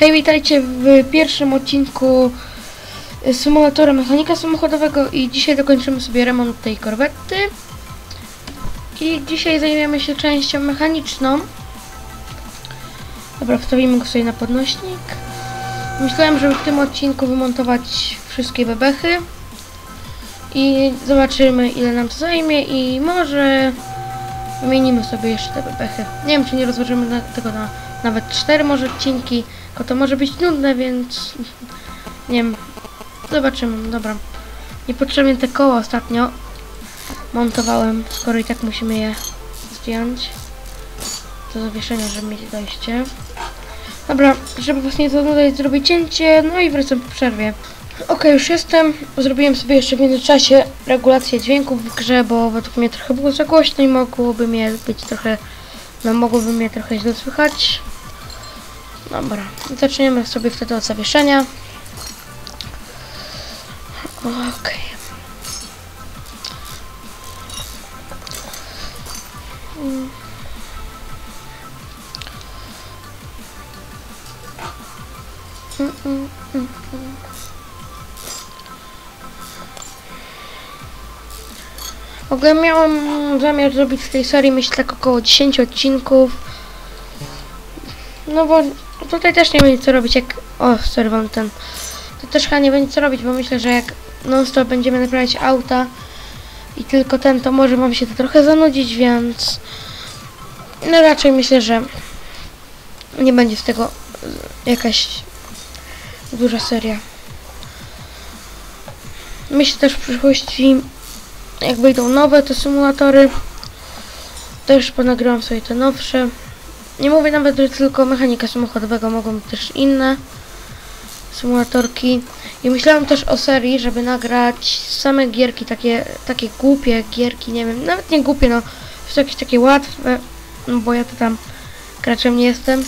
Hej, witajcie w pierwszym odcinku y, symulatora mechanika samochodowego i dzisiaj dokończymy sobie remont tej korwety. I dzisiaj zajmiemy się częścią mechaniczną. Dobra, wstawimy go sobie na podnośnik. Myślałem, żeby w tym odcinku wymontować wszystkie bebechy. I zobaczymy ile nam to zajmie i może wymienimy sobie jeszcze te bebechy. Nie wiem czy nie rozłożymy na, tego na nawet cztery może odcinki, tylko to może być nudne, więc nie wiem. Zobaczymy, dobra. Niepotrzebnie te koła ostatnio montowałem, skoro i tak musimy je zdjąć do zawieszenia, żeby mieć dojście. Dobra, żeby was nie zanudzać, zrobię cięcie, no i wracam po przerwie. Ok, już jestem. Zrobiłem sobie jeszcze w międzyczasie regulację dźwięków w grze, bo według mnie trochę było za głośno i mogłoby mnie być trochę, no mogłoby mnie trochę źle słychać. Dobra, zaczniemy sobie wtedy od zawieszenia. Okej. Mm. W ogóle miałam zamiar zrobić z tej serii myślę tak około 10 odcinków. No bo tutaj też nie będzie co robić jak... O, sorry wam ten... To też chyba nie będzie co robić, bo myślę, że jak non stop będziemy naprawiać auta i tylko ten, to może wam się to trochę zanudzić, więc... No raczej myślę, że nie będzie z tego jakaś duża seria. Myślę też w przyszłości, jak wyjdą nowe te symulatory, też ponagrywam sobie te nowsze. Nie mówię nawet, że tylko mechanika samochodowego, mogą być też inne symulatorki. I myślałem też o serii, żeby nagrać same gierki, takie, takie głupie gierki, nie wiem, nawet nie głupie, no, jakieś takie łatwe, no bo ja to tam graczem nie jestem.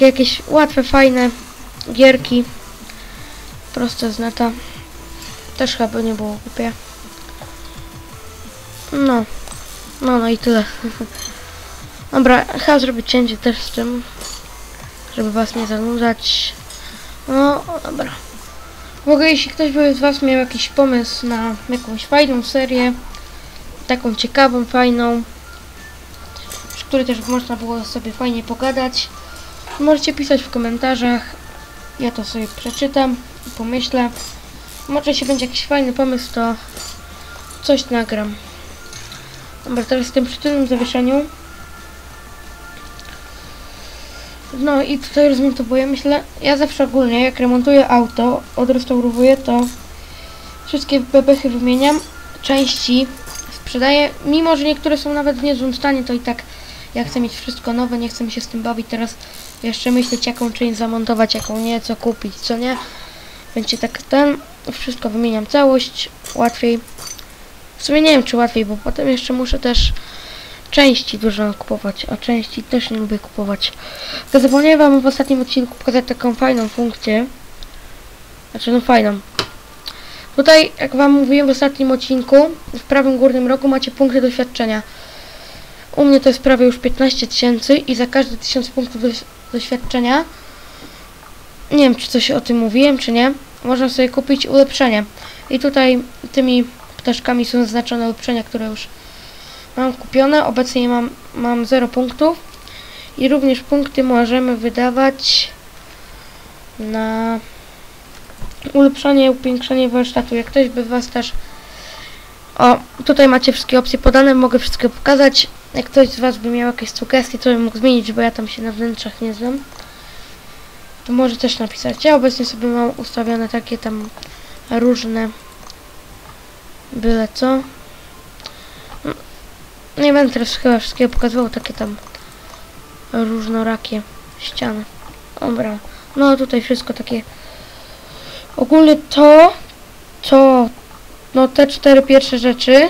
Jakieś łatwe, fajne gierki, proste z neta. Też chyba nie było głupie. No, no, no i tyle. Dobra, chyba zrobię cięcie też z tym, żeby was nie zanudzać. No, dobra. W ogóle jeśli ktoś by z was miał jakiś pomysł na jakąś fajną serię, taką ciekawą, fajną, przy której też można było sobie fajnie pogadać, możecie pisać w komentarzach. Ja to sobie przeczytam i pomyślę. Może jeśli będzie jakiś fajny pomysł, to coś nagram. Dobra, teraz jestem przy tylnym zawieszeniu. No i tutaj rozmontowuję, myślę, ja zawsze ogólnie jak remontuję auto, odrestaurowuję to wszystkie bebechy wymieniam, części sprzedaję, mimo że niektóre są nawet w niezłym stanie, to i tak ja chcę mieć wszystko nowe, nie chcę mi się z tym bawić teraz jeszcze myśleć jaką część zamontować, jaką nie, co kupić, co nie. Będzie tak ten, wszystko wymieniam całość, łatwiej. W sumie nie wiem czy łatwiej, bo potem jeszcze muszę też części dużo kupować, a części też nie lubię kupować. To zapomniałem wam w ostatnim odcinku pokazać taką fajną funkcję. Znaczy no fajną. Tutaj, jak wam mówiłem w ostatnim odcinku, w prawym górnym rogu macie punkty doświadczenia. U mnie to jest prawie już 15 tysięcy i za każdy 1000 punktów doświadczenia nie wiem, czy coś o tym mówiłem, czy nie. Można sobie kupić ulepszenie. I tutaj tymi ptaszkami są zaznaczone ulepszenia, które już mam kupione. Obecnie mam, mam 0 punktów. I również punkty możemy wydawać na ulepszanie, upiększanie warsztatu. Jak ktoś by was też... O, tutaj macie wszystkie opcje podane, mogę wszystkie pokazać. Jak ktoś z was by miał jakieś sugestie, to bym mógł zmienić, bo ja tam się na wnętrzach nie znam. To może też napisać. Ja obecnie sobie mam ustawione takie tam różne byle co. Nie będę teraz chyba wszystkiego pokazywał, takie tam różnorakie ściany. Dobra, no tutaj wszystko takie. Ogólnie to, to, no te cztery pierwsze rzeczy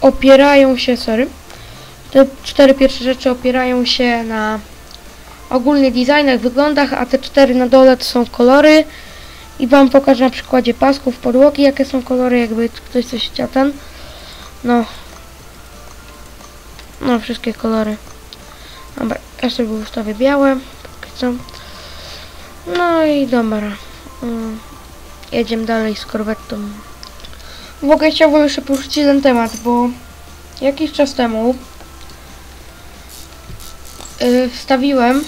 opierają się, sorry, te cztery pierwsze rzeczy opierają się na ogólnie designach, wyglądach, a te cztery na dole to są kolory i wam pokażę na przykładzie pasków, podłogi, jakie są kolory, jakby ktoś coś chciał ten. No, no, wszystkie kolory. Dobra, ja sobie ustawię białe. Co. No i dobra. Mm, Jedziemy dalej z korwetą. W ogóle chciałbym jeszcze poruszyć jeden temat, bo jakiś czas temu yy, wstawiłem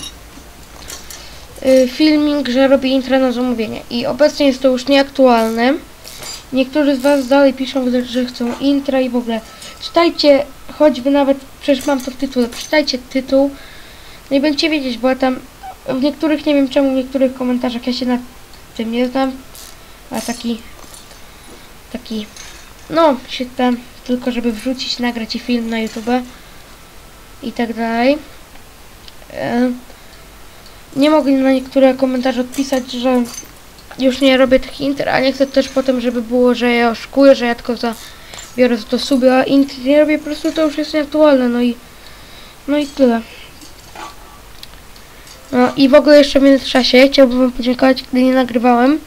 yy, filmik, że robię intro na zamówienie i obecnie jest to już nieaktualne. Niektórzy z Was dalej piszą, że chcą intra i w ogóle czytajcie, choćby nawet, przecież mam to w tytule, przeczytajcie tytuł, no i będziecie wiedzieć, bo ja tam w niektórych, nie wiem czemu, w niektórych komentarzach ja się na tym nie znam, a taki, taki, no, się tam, tylko żeby wrzucić, nagrać i film na YouTube i tak dalej. E, nie mogli na niektóre komentarze odpisać, że już nie robię tych inter, a nie chcę też potem, żeby było, że ja oszukuję, że ja tylko za biorę to suby, a inter nie robię, po prostu to już jest nieaktualne, no i no i tyle. No i w ogóle jeszcze w międzyczasie chciałbym wam podziękować, gdy nie nagrywałem.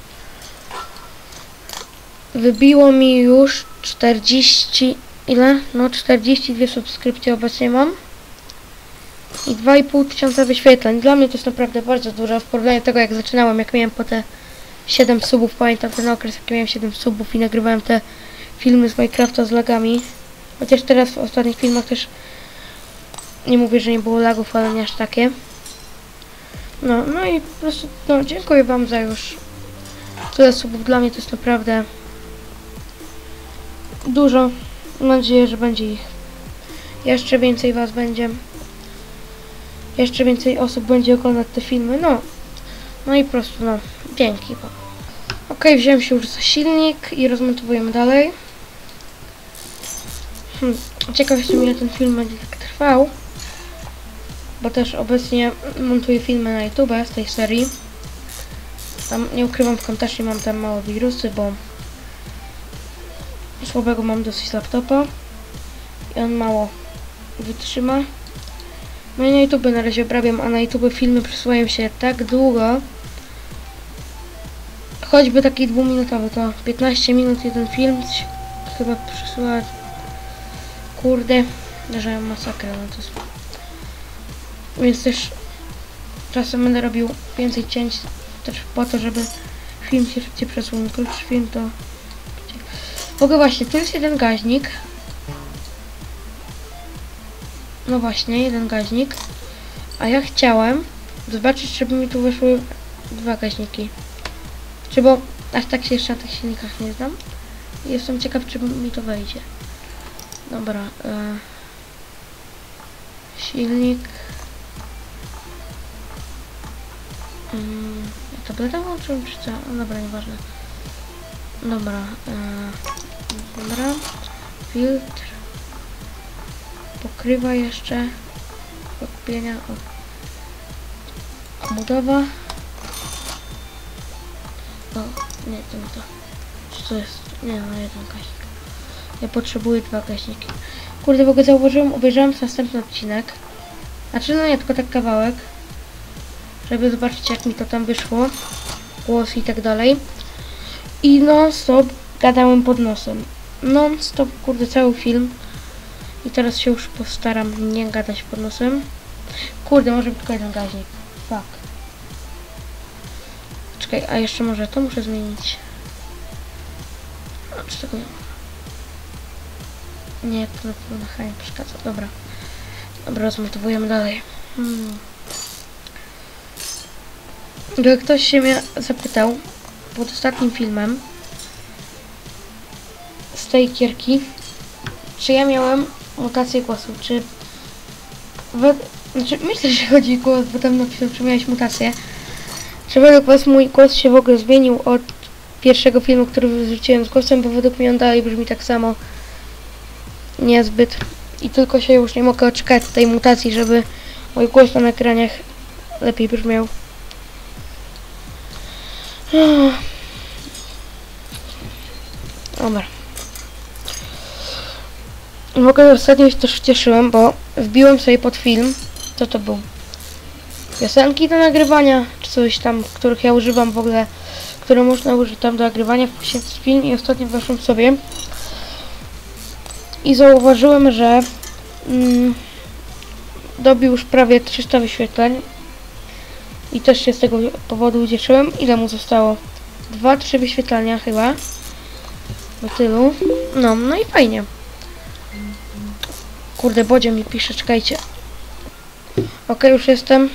Wybiło mi już 40, ile? No 42 subskrypcje obecnie mam. I 2,5 tysiąca wyświetleń. Dla mnie to jest naprawdę bardzo dużo w porównaniu do tego jak zaczynałem, jak miałem po te 7 subów. Pamiętam ten okres, jak miałem 7 subów i nagrywałem te filmy z Minecrafta z lagami. Chociaż teraz w ostatnich filmach też nie mówię, że nie było lagów, ale nie aż takie. No, no i po prostu, no, dziękuję Wam za już tyle subów. Dla mnie to jest naprawdę dużo. Mam nadzieję, że będzie ich jeszcze więcej Was będzie. Jeszcze więcej osób będzie oglądać te filmy. No, no i po prostu, no, dzięki Wam. Ok, wziąłem się już za silnik i rozmontowujemy dalej. Ciekaw jestem ile ten film będzie tak trwał. Bo też obecnie montuję filmy na YouTube z tej serii. Tam nie ukrywam, w kontakcie mam tam małe wirusy, bo słabego mam dosyć laptopa i on mało wytrzyma. No i na YouTube na razie obrabiam, a na YouTube filmy przesyłają się tak długo. Choćby taki dwuminutowy, to 15 minut jeden film chyba przesyła. Kurde, że masakra, no to więc też czasem będę robił więcej cięć też po to, żeby film się szybciej przesunął. Krótszy film to... Ogóle właśnie, tu jest jeden gaźnik. No właśnie, jeden gaźnik. A ja chciałem zobaczyć, czy by mi tu wyszły dwa gaźniki. Czy bo aż tak się jeszcze na tych silnikach nie znam. Jestem ciekaw, czy mi to wejdzie. Dobra. E... Silnik. Mm, tabletę włączyłem czy co? No dobra, nieważne. Dobra. E, dobra. Filtr. Pokrywa jeszcze. Odpienia. Obudowa. O, nie, to nie to. Czy to jest? Nie, no jeden gaśnik. Ja potrzebuję dwa gaśniki. Kurde, w ogóle zauważyłem, obejrzałem następny odcinek. Znaczy, no nie, tylko tak kawałek żeby zobaczyć jak mi to tam wyszło, głos i tak dalej. I non stop gadałem pod nosem. Non stop, kurde, cały film. I teraz się już postaram nie gadać pod nosem. Kurde, może tylko jeden gaźnik. Fuck. Czekaj, a jeszcze może to muszę zmienić. A, czy tego nie ma? Nie, to na chyba nie przeszkadza. Dobra. Dobra, rozmontowujemy dalej. Hmm. Gdyby ktoś się mnie zapytał pod ostatnim filmem z tej kierki, czy ja miałem mutację głosu, czy... We, znaczy, myślę, że chodzi o głos, bo tam napisał, czy miałeś mutację. Czy według was mój głos się w ogóle zmienił od pierwszego filmu, który wrzuciłem z głosem, bo według mnie on dalej brzmi tak samo. Niezbyt. I tylko się już nie mogę oczekać tej mutacji, żeby mój głos na nagraniach lepiej brzmiał. Dobra. W ogóle ostatnio się też cieszyłem, bo wbiłem sobie pod film, co to był? Piosenki do nagrywania, czy coś tam, których ja używam w ogóle, które można użyć tam do nagrywania w film i ostatnio weszłem sobie i zauważyłem, że mm, dobił już prawie 300 wyświetleń I też się z tego powodu ucieszyłem. Ile mu zostało? Dwa, trzy wyświetlania chyba. Do tylu. No, no i fajnie. Kurde, Bodzie mi pisze, czekajcie. Okej, już jestem.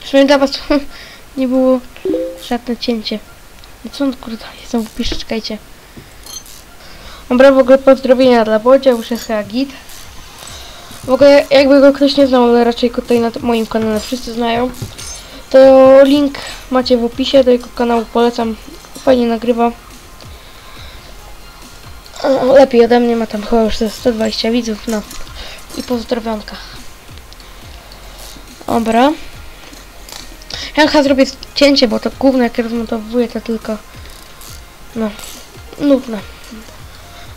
Przynajmniej dla was nie było żadne cięcie. No co on kurde, znowu pisze, czekajcie. Dobra, w ogóle pozdrowienia dla Bodzia, chyba git. W ogóle jakby go ktoś nie znał, ale raczej tutaj na moim kanale wszyscy znają. To link macie w opisie do jego kanału, polecam. Fajnie nagrywa. Lepiej ode mnie, ma tam chyba już ze 120 widzów, no. I pozdrowionka. Dobra. Ja chyba zrobię cięcie, bo to gówno jak rozmontowuję to tylko... No, nudne.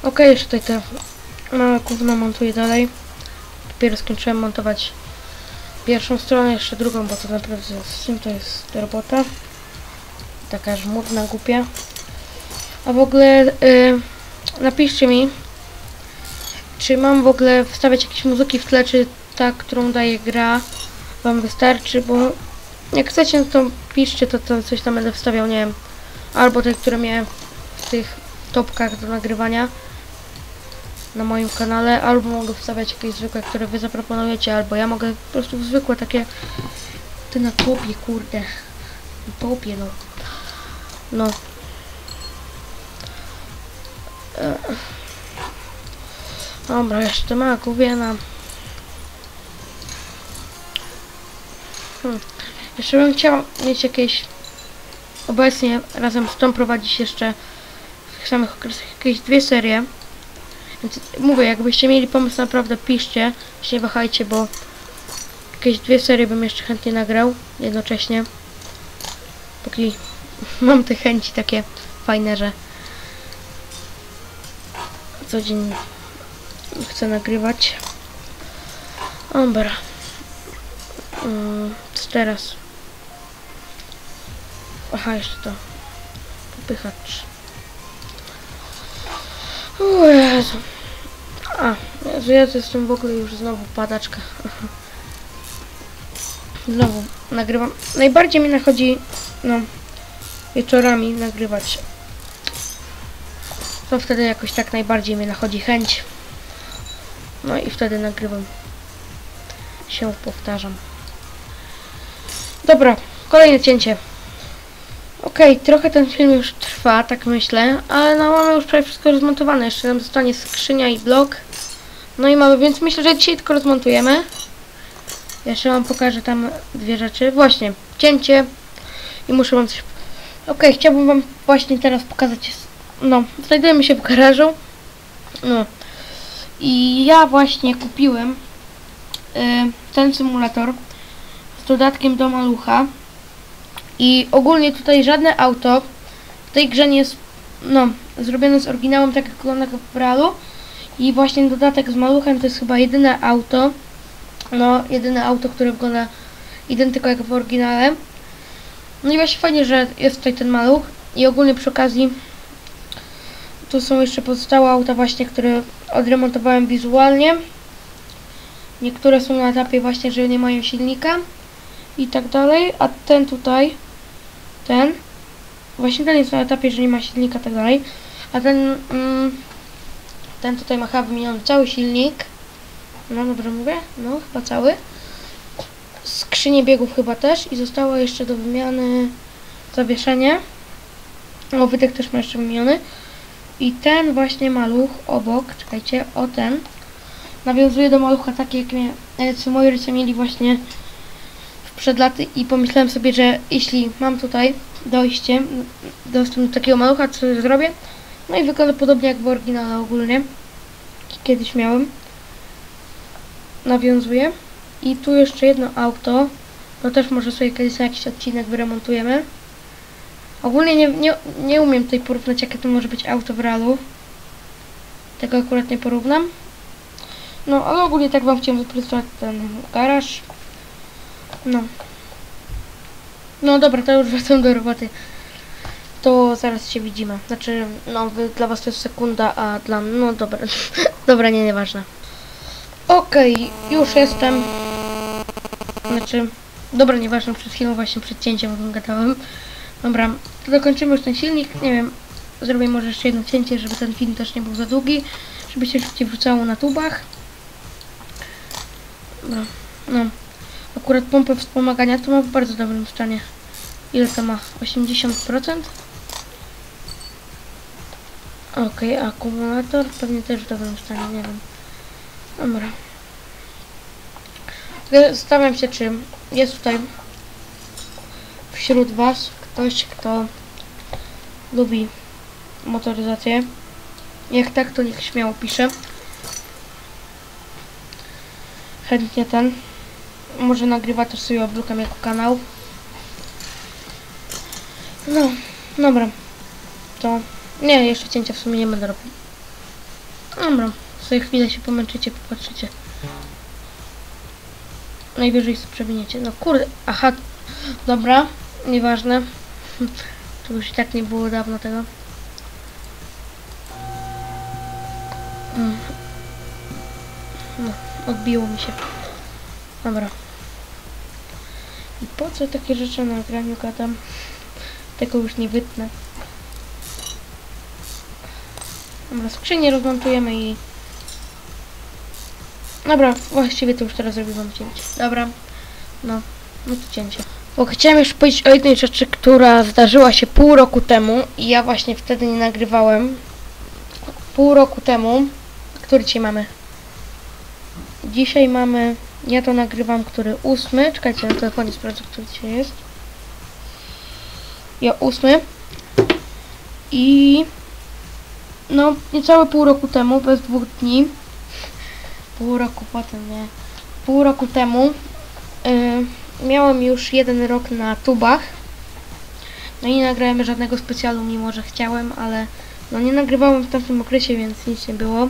Okej, jeszcze tutaj te małe gówno montuję dalej. Dopiero skończyłem montować pierwszą stronę, jeszcze drugą, bo to naprawdę z tym to jest robota. Taka żmudna, głupia. A w ogóle y, napiszcie mi, czy mam w ogóle wstawiać jakieś muzyki w tle, czy ta, którą daje gra wam wystarczy, bo jak chcecie, to piszcie, to, to coś tam będę wstawiał, nie wiem, albo te, które miałem w tych topkach do nagrywania na moim kanale, albo mogę wstawiać jakieś zwykłe, które wy zaproponujecie, albo ja mogę po prostu zwykłe takie ty na topie, kurde. Na topie, no. No. E. Dobra, jeszcze ma gubiena hmm. Jeszcze bym chciała mieć jakieś obecnie razem z tą prowadzić jeszcze w tych samych okresach jakieś dwie serie więc mówię, jakbyście mieli pomysł, naprawdę piszcie, się nie wahajcie, bo jakieś dwie serie bym jeszcze chętnie nagrał jednocześnie. Póki mam te chęci takie fajne, że co dzień chcę nagrywać. Dobra. Mm, co teraz? Aha, jeszcze to. Popychacz. O Jezu. A, Jezu, ja to jestem w ogóle już znowu padaczka. Znowu nagrywam. Najbardziej mi nachodzi, no, wieczorami nagrywać. To wtedy jakoś tak najbardziej mi nachodzi chęć. No i wtedy nagrywam. Się powtarzam. Dobra, kolejne cięcie. Okej, trochę ten film już trwa, tak myślę, ale no mamy już prawie wszystko rozmontowane. Jeszcze nam zostanie skrzynia i blok. No i mamy, więc myślę, że dzisiaj tylko rozmontujemy. Jeszcze wam pokażę tam dwie rzeczy. Właśnie, cięcie i muszę wam coś... Okej, chciałbym wam właśnie teraz pokazać... No, znajdujemy się w garażu. No. I ja właśnie kupiłem y, ten symulator z dodatkiem do malucha. I ogólnie tutaj żadne auto w tej grze nie jest no, zrobione z oryginałem tak jak wygląda w. I właśnie dodatek z maluchem to jest chyba jedyne auto, no jedyne auto, które wygląda identyko jak w oryginale. No i właśnie fajnie, że jest tutaj ten maluch. I ogólnie przy okazji tu są jeszcze pozostałe auta właśnie, które odremontowałem wizualnie. Niektóre są na etapie właśnie, że nie mają silnika i tak dalej, a ten tutaj, ten, właśnie ten jest na etapie, że nie ma silnika i tak dalej, a ten, mm, ten tutaj ma chyba wymieniony cały silnik, no dobrze mówię, no chyba cały, skrzynię biegów chyba też i zostało jeszcze do wymiany zawieszenie, o wydech też ma jeszcze wymieniony. I ten właśnie maluch obok, czekajcie, o ten, nawiązuje do malucha taki jak mia, e, co moi rodzice mieli właśnie przed laty i pomyślałem sobie, że jeśli mam tutaj dojście, dostęp do takiego malucha, co zrobię, no i wygląda podobnie jak w oryginale ogólnie, kiedyś miałem, nawiązuję i tu jeszcze jedno auto, to też może sobie kiedyś jakiś odcinek wyremontujemy. Ogólnie nie, nie, nie umiem tutaj porównać, jakie to może być auto w realu. Tego akurat nie porównam. No, ale ogólnie tak wam chciałem zaprezentować ten garaż. No. No dobra, to już wracam do roboty. To zaraz się widzimy. Znaczy, no, dla was to jest sekunda, a dla no dobra. dobra, nie, nieważne. Okej, już jestem. Znaczy, Dobra, nieważne, przed chwilą właśnie przed cięciem o tym gadałem. Dobra, to dokończymy już ten silnik. Nie wiem, zrobię może jeszcze jedno cięcie, żeby ten film też nie był za długi. Żeby się szybciej wrzucało na tubach. Dobra, no. Akurat pompę wspomagania to ma w bardzo dobrym stanie. Ile to ma? 80%? Okej, akumulator pewnie też w dobrym stanie, nie wiem. Dobra. Zastanawiam się, czy jest tutaj wśród Was ktoś, kto lubi motoryzację. Jak tak, to niech śmiało pisze. Chętnie ten. Może nagrywa też sobie obróbkę jako kanał. No, dobra. To nie, jeszcze cięcia w sumie nie będę robił. Dobra, sobie chwilę się pomęczycie, popatrzycie. Najwyżej sobie przewiniecie. No kurde, aha, dobra, nieważne. To już i tak nie było dawno tego. Mm. No, odbiło mi się. Dobra. Po co takie rzeczy na nagraniu gadam? Tego już nie wytnę. Dobra, skrzynię rozmontujemy i... Dobra, właściwie to już teraz zrobię wam cięcie. Dobra, no, no to cięcie. Bo chciałem już powiedzieć o jednej rzeczy, która zdarzyła się pół roku temu i ja właśnie wtedy nie nagrywałem. Pół roku temu, który dzisiaj mamy? Dzisiaj mamy, ja to nagrywam, który ósmy, czekajcie, na telefonie sprawdzę, który dzisiaj jest. Ja ósmy. I no, niecałe pół roku temu, bez dwóch dni, pół roku potem, nie, pół roku temu yy, miałem już jeden rok na tubach. No i nie nagrałem żadnego specjalu, mimo że chciałem, ale no nie nagrywałem w tamtym okresie, więc nic nie było.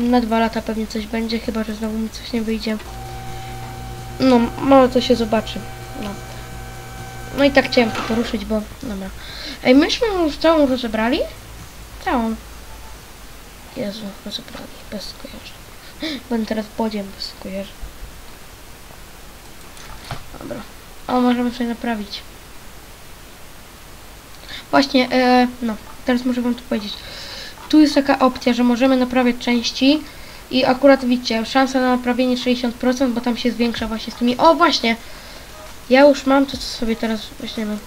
Na dwa lata pewnie coś będzie, chyba że znowu mi coś nie wyjdzie. No, może to się zobaczy. No. No i tak chciałem to poruszyć, bo... Dobra. Ej, myśmy już całą rozebrali? Całą. Jezu, rozebrali. Bez skojarzeń. Będę teraz bodziem bez skojarzeń. Dobra. O, możemy sobie naprawić. Właśnie, e, no. Teraz muszę wam tu powiedzieć. Tu jest taka opcja, że możemy naprawiać części i akurat widzicie, szansa na naprawienie 60%, bo tam się zwiększa właśnie z tymi... O, właśnie! Ja już mam to, co sobie teraz weźmiemy.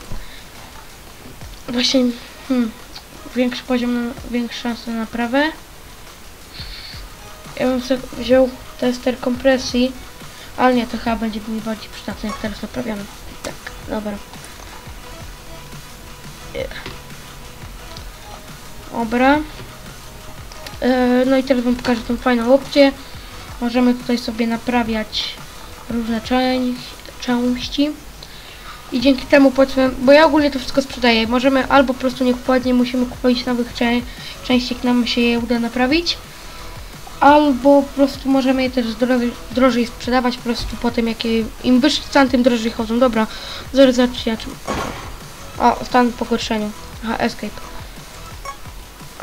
Właśnie, hmm, większy poziom, na, większa szansa na naprawę. Ja bym sobie wziął tester kompresji, ale nie, to chyba będzie mi bardziej przydatne, jak teraz naprawiamy. Tak, dobra. Dobra. E, no i teraz wam pokażę tą fajną opcję. Możemy tutaj sobie naprawiać różne części. I dzięki temu powiedzmy, bo ja ogólnie to wszystko sprzedaję. Możemy albo po prostu nie kupować, nie musimy kupować nowych części, jak nam się je uda naprawić. Albo po prostu możemy je też drożej, drożej sprzedawać po prostu po tym, jakie im wyższy stan, tym drożej chodzą. Dobra, zobaczcie, czym. O, stan pogorszeniu. Aha, escape.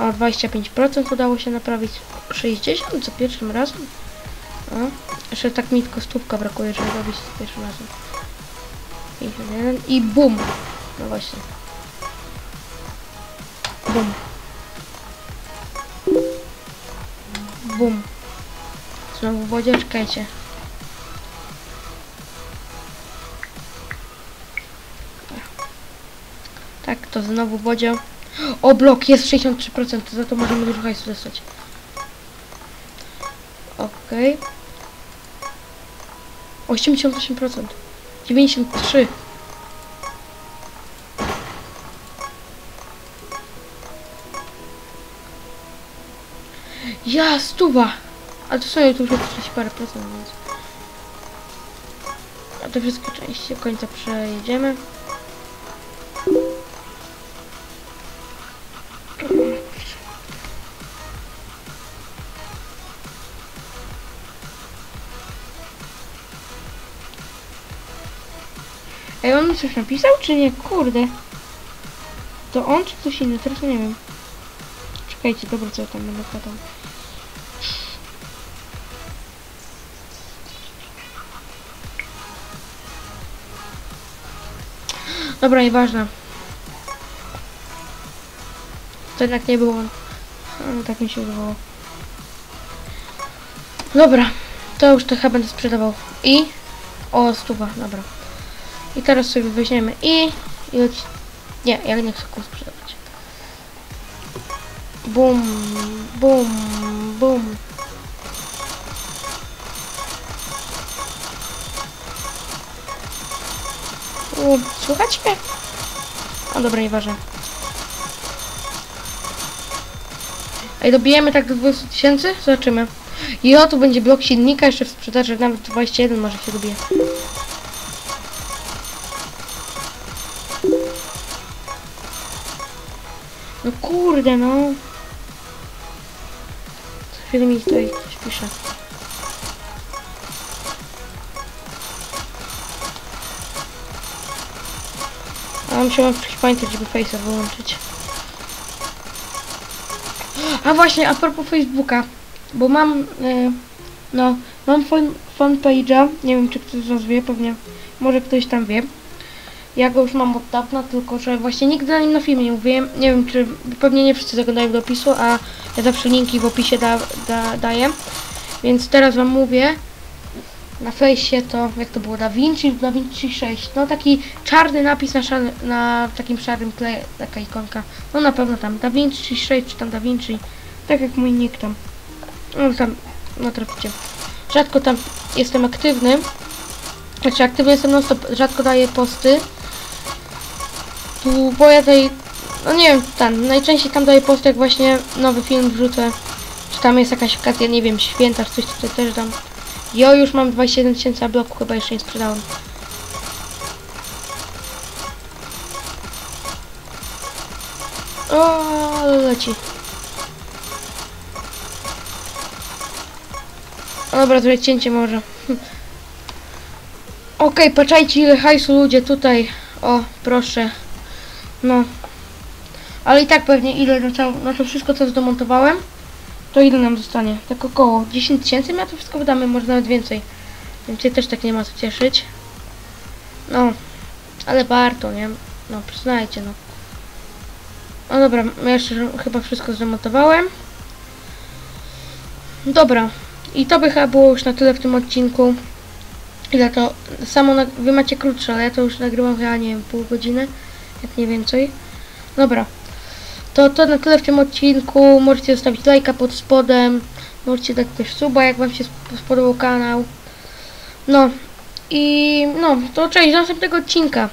O, 25% udało się naprawić. 60 za pierwszym razem. O, jeszcze tak mi tylko stówka brakuje, żeby robić to pierwszym razem. 51 i bum! No właśnie. Bum. Bum. Znowu wodzie, czekajcie. Tak, to znowu w wodzie. O, blok jest 63%, to za to możemy dużo hajsu dostać. Okej. Okay. 88%. 93. Ja, stuwa! A to sobie tu już 30 parę procent, więc... A te wszystkie części do końca przejedziemy. on coś napisał, czy nie? Kurde. To on, czy ktoś inny? Teraz nie wiem. Czekajcie, dobra, co ja tam będę gadał. Dobra, nieważne. To jednak nie było. No, tak mi się udawało. Dobra, to już to chyba będę sprzedawał. I... O, stuwa, dobra. I teraz sobie weźmiemy i... i. Nie, ja nie chcę kół sprzedawać. Bum, bum, bum. U, Słychać mnie? A dobra, nieważne. Ej, dobijemy tak do 20 tysięcy? Zobaczymy. Jo, tu będzie blok silnika jeszcze w sprzedaży, nawet 21 może się dobije. Kurde, no. Co chwilę mi tutaj coś pisze. A musiałam coś pamiętać, żeby Face'a wyłączyć. A właśnie, a propos Facebooka, bo mam, e, no, mam fan, fanpage'a, nie wiem czy ktoś z was wie, pewnie, może ktoś tam wie. Ja go już mam od dawna, tylko że właśnie nigdy na nim na filmie nie mówiłem, nie wiem czy, pewnie nie wszyscy zaglądają do opisu, a ja zawsze linki w opisie da, da, daję. Więc teraz wam mówię, na fejsie to, jak to było, Da Vinci, Da Vinci 6, no taki czarny napis na, na takim szarym tle, taka ikonka, no na pewno tam, Da Vinci 6 czy tam Da Vinci, tak jak mój nick tam, no tam, no traficie. Rzadko tam jestem aktywny, znaczy aktywny jestem non stop, rzadko daję posty, tu, bo ja tutaj, no nie wiem, tam, najczęściej tam daję posty, jak właśnie nowy film wrzucę, czy tam jest jakaś okazja, nie wiem, święta, coś tutaj też dam. Jo, już mam 27 tysięcy, a bloku chyba jeszcze nie sprzedałem. O, leci. O, Dobra, zrobię cięcie może. Okej, patrzajcie ile hajsu ludzie tutaj. O, proszę. No. Ale i tak pewnie ile na, cał, na to wszystko co zdemontowałem, to ile nam zostanie? Tak około 10 tysięcy, my to wszystko wydamy, może nawet więcej. Więc się też tak nie ma co cieszyć. No, ale warto, nie? No, przyznajcie, no. No dobra, ja jeszcze chyba wszystko zremontowałem. Dobra, i to by chyba było już na tyle w tym odcinku. Ile to? Samo wy macie krótsze, ale ja to już nagrywam chyba, nie wiem, pół godziny, jak nie więcej. Dobra. To to na tyle w tym odcinku. Możecie zostawić lajka pod spodem. Możecie dać też suba, jak wam się sp- spodobał kanał. No. I no, to cześć, do następnego odcinka.